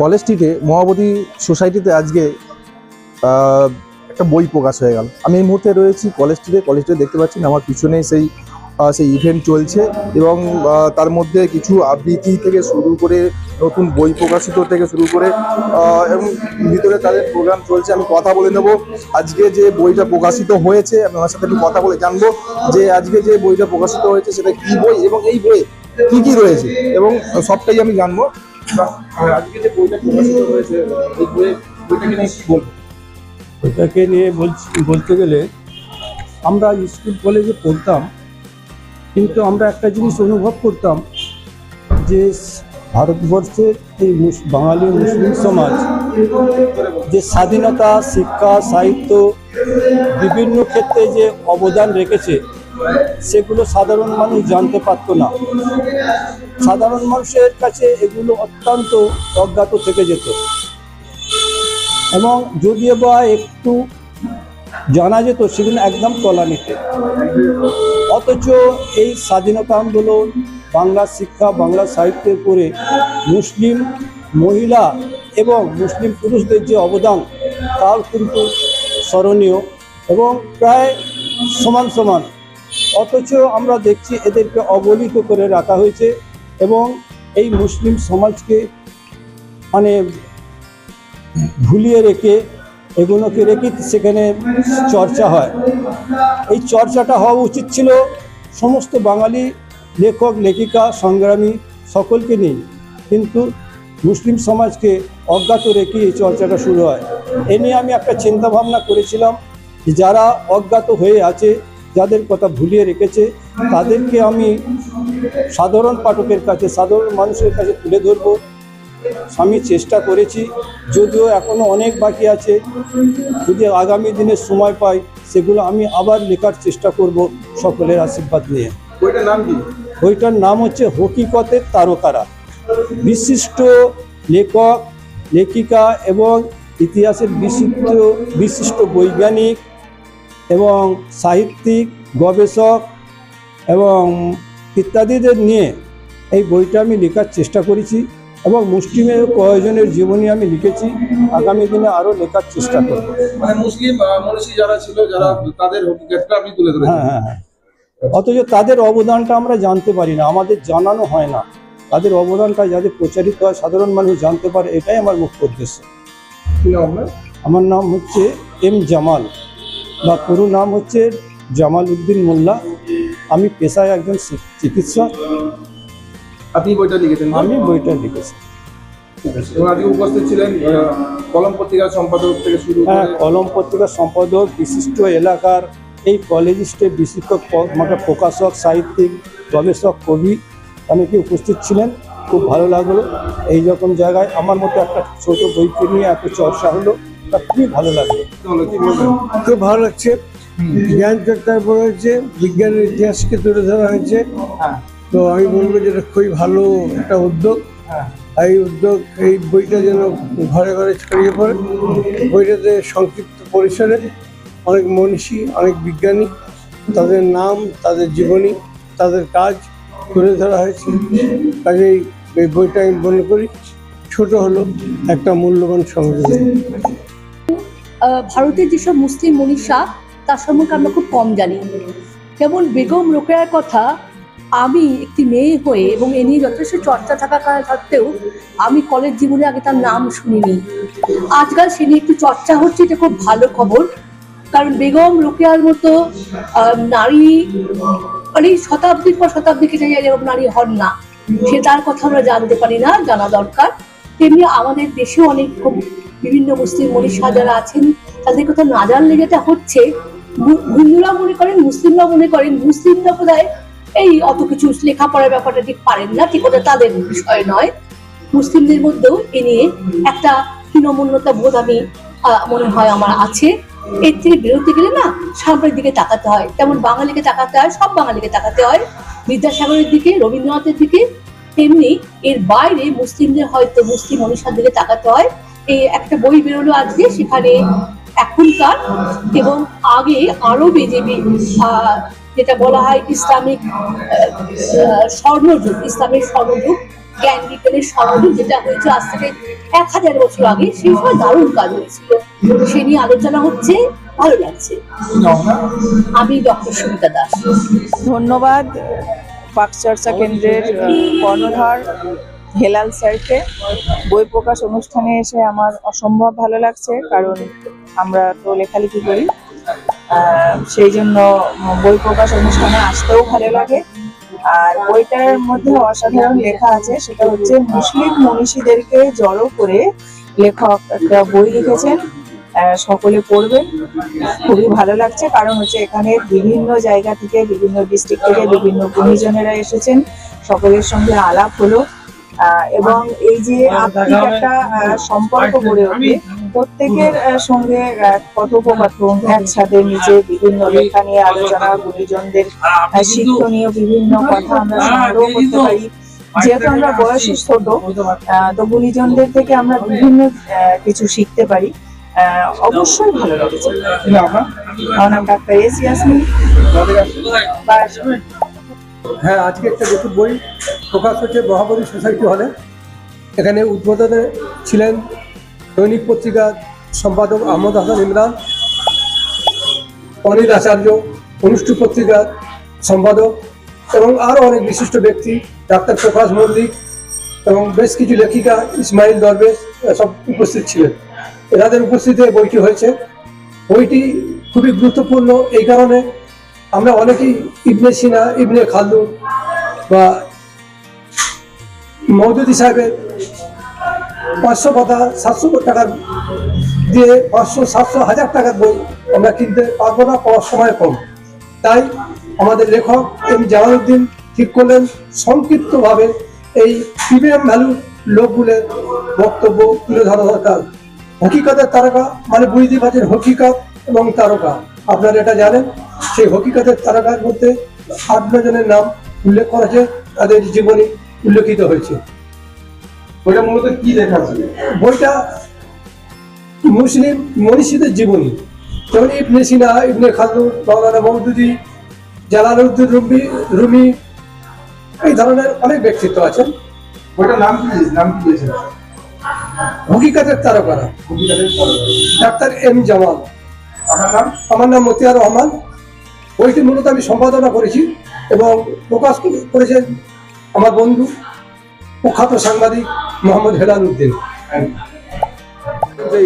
College স্ট্রিটে মহাবতী সোসাইটিতে আজকে একটা বই প্রকাশ হয়ে গেল। আমি এই মুহূর্তে রয়েছি কলেজ স্ট্রিটে কলেজ স্ট্রিটে দেখতে পাচ্ছেন আমার পিছনে সেই সেই ইভেন্ট চলছে এবং তার মধ্যে কিছু আবৃত্তি থেকে শুরু করে, নতুন বই প্রকাশিত থেকে শুরু করে এবং ভিতরে তাদের প্রোগ্রাম চলছে। আমি কথা বলে নেব। আজকে যে বইটা প্রকাশিত হয়েছে, আমি ওনার সাথে একটু কথা বলে জানব যে আজকে যে বইটা প্রকাশিত হয়েছে, সেটা কি বই এবং এই বই কি কি রয়েছে এবং সবটাই আমি জানব। আজকে যে বইটা প্রকাশিত হয়েছে, এই বইয়ে বইটাকে নিয়ে নিয়ে বলছি বলতে গেলে, আমরা স্কুল কলেজে পড়তাম, কিন্তু আমরা একটা জিনিস অনুভব করতাম যে ভারতবর্ষের এই বাঙালি মুসলিম সমাজ, যে স্বাধীনতা, শিক্ষা, সাহিত্য, বিভিন্ন ক্ষেত্রে যে অবদান রেখেছে সেগুলো সাধারণ মানুষ জানতে পারতো না। সাধারণ মানুষের কাছে এগুলো অত্যন্ত অজ্ঞাত থেকে যেত। এবং যদিও বা একটু জানা যেত, সেগুলো একদম তলানিতে। অথচ এই স্বাধীনতা আন্দোলন বাংলা শিক্ষা, বাংলা সাহিত্যের উপরে মুসলিম মহিলা এবং মুসলিম পুরুষদের যে অবদান, তাও কিন্তু স্মরণীয় এবং প্রায় সমান সমান। অথচ আমরা দেখছি এদেরকে অবলিত করে রাখা হয়েছে এবং এই মুসলিম সমাজকে মানে ভুলিয়ে রেখে, এগুলোকে রেখে সেখানে চর্চা হয়। এই চর্চাটা হওয়া উচিত ছিল সমস্ত বাঙালি লেখক, লেখিকা, সংগ্রামী সকলকে নেই কিন্তু মুসলিম সমাজকে অজ্ঞাত রেখে এই চর্চাটা শুরু হয়। এ নিয়ে আমি একটা চিন্তা ভাবনা করেছিলাম যারা অজ্ঞাত হয়ে আছে যাদের কথা ভুলিয়ে রেখেছে তাদেরকে আমি সাধারণ পাঠকের কাছে সাধারণ মানুষের কাছে তুলে ধরবো। আমি চেষ্টা করেছি যদিও এখনও অনেক বাকি আছে। যদি আগামী দিনে সময় পাই সেগুলো আমি আবার লেখার চেষ্টা করব সকলের আশীর্বাদ নিয়ে। বইটার নাম কি? বইটার নাম হচ্ছে হকিকতের তারকারা। বিশিষ্ট লেখক লেখিকা এবং ইতিহাসের বিশিষ্ট বিশিষ্ট বৈজ্ঞানিক এবং সাহিত্যিক গবেষক এবং ইত্যাদিদের নিয়ে এই বইটা আমি লেখার চেষ্টা করেছি এবং মুসলিমের কয়েকজনের জীবনী আমি লিখেছি। আগামী দিনে আরও লেখার চেষ্টা করব। মানে মুসলিম মনীষী যারা ছিল যারা তাদের হকিকতটা আপনি তুলে হ্যাঁ হ্যাঁ হ্যাঁ। অথচ তাদের অবদানটা আমরা জানতে পারি না আমাদের জানানো হয় না। তাদের অবদানটা যাতে প্রচারিত হয় সাধারণ মানুষ জানতে পারে এটাই আমার মুখ্য উদ্দেশ্য। আমার নাম হচ্ছে এম জামাল বা পুরো নাম হচ্ছে জামাল উদ্দিন মোল্লা আমি পেশায় একজন চিকিৎসক। আপনি বইটা লিখেছেন আমি বইটা লিখেছি। উপস্থিত ছিলেন কলম পত্রিকার সম্পাদক থেকে শুরু হ্যাঁ কলম পত্রিকার সম্পাদক বিশিষ্ট এলাকার এই কলেজিস্টে বিশিষ্ট মানে প্রকাশক সাহিত্যিক গবেষক কবি অনেকে উপস্থিত ছিলেন। খুব ভালো লাগল। এই রকম জায়গায় আমার মতো একটা ছোট বইকে নিয়ে এত চর্চা হলো তা খুবই ভালো লাগল। খুব ভালো লাগছে। জ্ঞান চর্চার পর হচ্ছে বিজ্ঞানের ইতিহাসকে তুলে ধরা হয়েছে। হ্যাঁ। তো আমি বলব যে এটা খুবই ভালো একটা উদ্যোগ। হ্যাঁ। আর এই উদ্যোগ এই বইটা যেন ঘরে ঘরে ছড়িয়ে পড়ে। বইটাতে সংক্ষিপ্ত পরিসরে অনেক মনীষী অনেক বিজ্ঞানী তাদের নাম তাদের জীবনী তাদের কাজ তুলে ধরা হয়েছে। কাজেই এই বইটা আমি মনে করি ছোট হলো একটা মূল্যবান সংযোজন। ভারতের যেসব মুসলিম মনীষা তার সম্পর্কে আমরা খুব কম জানি। যেমন বেগম রোকেয়ার কথা, আমি একটি মেয়ে হয়ে এবং এ নিয়ে যথেষ্ট চর্চা থাকা কারণ সত্ত্বেও আমি কলেজ জীবনে আগে তার নাম শুনিনি। আজকাল সে নিয়ে একটু চর্চা হচ্ছে, এটা খুব ভালো খবর। কারণ বেগম রোকেয়ার মতো নারী মানে শতাব্দীর পর শতাব্দী কেটে যায় এরকম নারী হন না। সে তার কথা আমরা জানতে পারি না, জানা দরকার। তেমনি আমাদের দেশেও অনেক বিভিন্ন মুসলিম মনীষা যারা আছেন, তাদের কথা না জানলে যেটা হচ্ছে হিন্দুরা মনে করেন মুসলিমরা মনে করেন মুসলিমরা বোধহয় এই অত কিছু লেখাপড়ার ব্যাপারটা ঠিক পারেন না, ঠিক ওটা তাদের বিষয় নয়। মুসলিমদের মধ্যেও এ নিয়ে একটা হীনমন্যতা বোধ আমি মনে হয় আমার আছে। এর থেকে বেরোতে গেলে না সামনের দিকে তাকাতে হয়। তেমন বাঙালিকে তাকাতে হয়, সব বাঙালিকে তাকাতে হয়। বিদ্যাসাগরের দিকে, রবীন্দ্রনাথের দিকে, তেমনি এর বাইরে মুসলিমদের হয়তো মুসলিম মনীষার দিকে তাকাতে হয়। এই একটা বই বেরোলো আজকে, সেখানে এখনকার এবং আগে আরবে বিজেপি যেটা বলা হয় ইসলামিক স্বর্ণযুগ ইসলামিক স্বর্ণযুগ, জ্ঞান বিজ্ঞানের সমাধি যেটা হয়েছে আজ থেকে এক হাজার বছর আগে, সেই সময় দারুণ কাজ হয়েছিল। সে নিয়ে আলোচনা হচ্ছে, ভালো লাগছে। আমি ডক্টর সুমিতা দাস। ধন্যবাদ, পাক চর্চা কেন্দ্রের কর্ণধার। হেলাল স্যারকে। বই প্রকাশ অনুষ্ঠানে এসে আমার অসম্ভব ভালো লাগছে, কারণ আমরা তো লেখালেখি করি। সেই জন্য বই প্রকাশ অনুষ্ঠানে আসতেও ভালো লাগে। আর বইটার মধ্যে অসাধারণ লেখা আছে, সেটা হচ্ছে মুসলিম মনীষীদেরকে জড়ো করে লেখক একটা বই লিখেছেন। সকলে পড়বেন। খুবই ভালো লাগছে, কারণ হচ্ছে এখানে বিভিন্ন জায়গা থেকে, বিভিন্ন ডিস্ট্রিক্ট থেকে বিভিন্ন গুণীজনেরা এসেছেন। সকলের সঙ্গে আলাপ হলো। এবং এই যে আত্মিক একটা সম্পর্ক গড়ে ওঠে প্রত্যেকের সঙ্গে কথোপকথন একসাথে নিচে বিভিন্ন লেখা নিয়ে আলোচনা গুণীজনদের আহ, শিক্ষণীয় বিভিন্ন কথা আমরা সংগ্রহ করতে পারি। যেহেতু আমরা বয়সে ছোট তো গুণীজনদের থেকে আমরা বিভিন্ন কিছু শিখতে পারি। আহ, অবশ্যই ভালো লেগেছে। আমার নাম ডাক্তার এস ইয়াসমিন। বাস। হ্যাঁ আজকে একটা নতুন বই প্রকাশ হচ্ছে মহাবলী সোসাইটি হলে। এখানে উদ্বোধনে ছিলেন দৈনিক পত্রিকার সম্পাদক আহমদ হাসান ইমরান, অনিল আচার্য অনুষ্ঠু পত্রিকার সম্পাদক এবং আরও অনেক বিশিষ্ট ব্যক্তি, ডাক্তার প্রকাশ মল্লিক এবং বেশ কিছু লেখিকা ইসমাইল দরবেশ সব উপস্থিত ছিলেন। এনাদের উপস্থিতিতে বইটি হয়েছে। বইটি খুবই গুরুত্বপূর্ণ এই কারণে আমরা অনেকেই ইবনে সিনা, ইবনে খালদুন বা মৌদুদি সাহেবের পাঁচশো কথা সাতশো টাকা দিয়ে পাঁচশো, সাতশো, হাজার টাকার বই আমরা কিনতে পারব না, পাওয়ার সময় কম। তাই আমাদের লেখক এম জামালউদ্দিন ঠিক করলেন, সংক্ষিপ্তভাবে এই প্রিমিয়াম ভ্যালু লোকগুলোর বক্তব্য তুলে ধরা দরকার। হকিকতের তারকা মানে বুঝতে পারছেন হকিকত এবং তারকা। আপনারা এটা জানেন সেই হকিকতের তারকার মধ্যে আট জনের নাম উল্লেখ করেছে তাদের জীবনী উল্লেখিত হয়েছে। ওটা মূলত কি লেখা ছিল বইটা মুসলিম মনীষীদের জীবনী। যেমন Ibn Sina Ibn Khaldun Maulana Maududi Jalaluddin Rumi Rumi এই ধরনের অনেক ব্যক্তিত্ব আছেন। ওইটার নাম কি নাম কি দিয়েছিল হকিকতের তারকারা। ডাক্তার এম জামাল। আপনার নাম? আমার নাম মতিয়ার রহমান। বইটি মূলত আমি সম্পাদনা করেছি এবং প্রকাশ করেছেন আমার বন্ধু প্রখ্যাত সাংবাদিক মোহাম্মদ হেলাল উদ্দিন।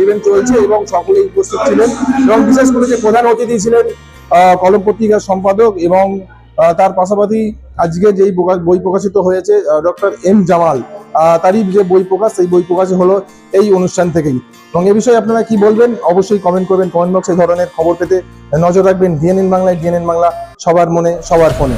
ইভেন্ট এবং সকলেই উপস্থিত ছিলেন এবং বিশেষ করে যে প্রধান অতিথি ছিলেন কলম পত্রিকার সম্পাদক এবং তার পাশাপাশি আজকে যেই বই প্রকাশিত হয়েছে ডক্টর এম জামাল তারই যে বই প্রকাশ, সেই বই প্রকাশ হলো এই অনুষ্ঠান থেকেই। এবং এ বিষয়ে আপনারা কি বলবেন? অবশ্যই কমেন্ট করবেন কমেন্ট বক্সে ধরনের খবর পেতে নজর রাখবেন। ডিএনএন বাংলায় ডিএনএন বাংলা সবার মনে, সবার ফোনে।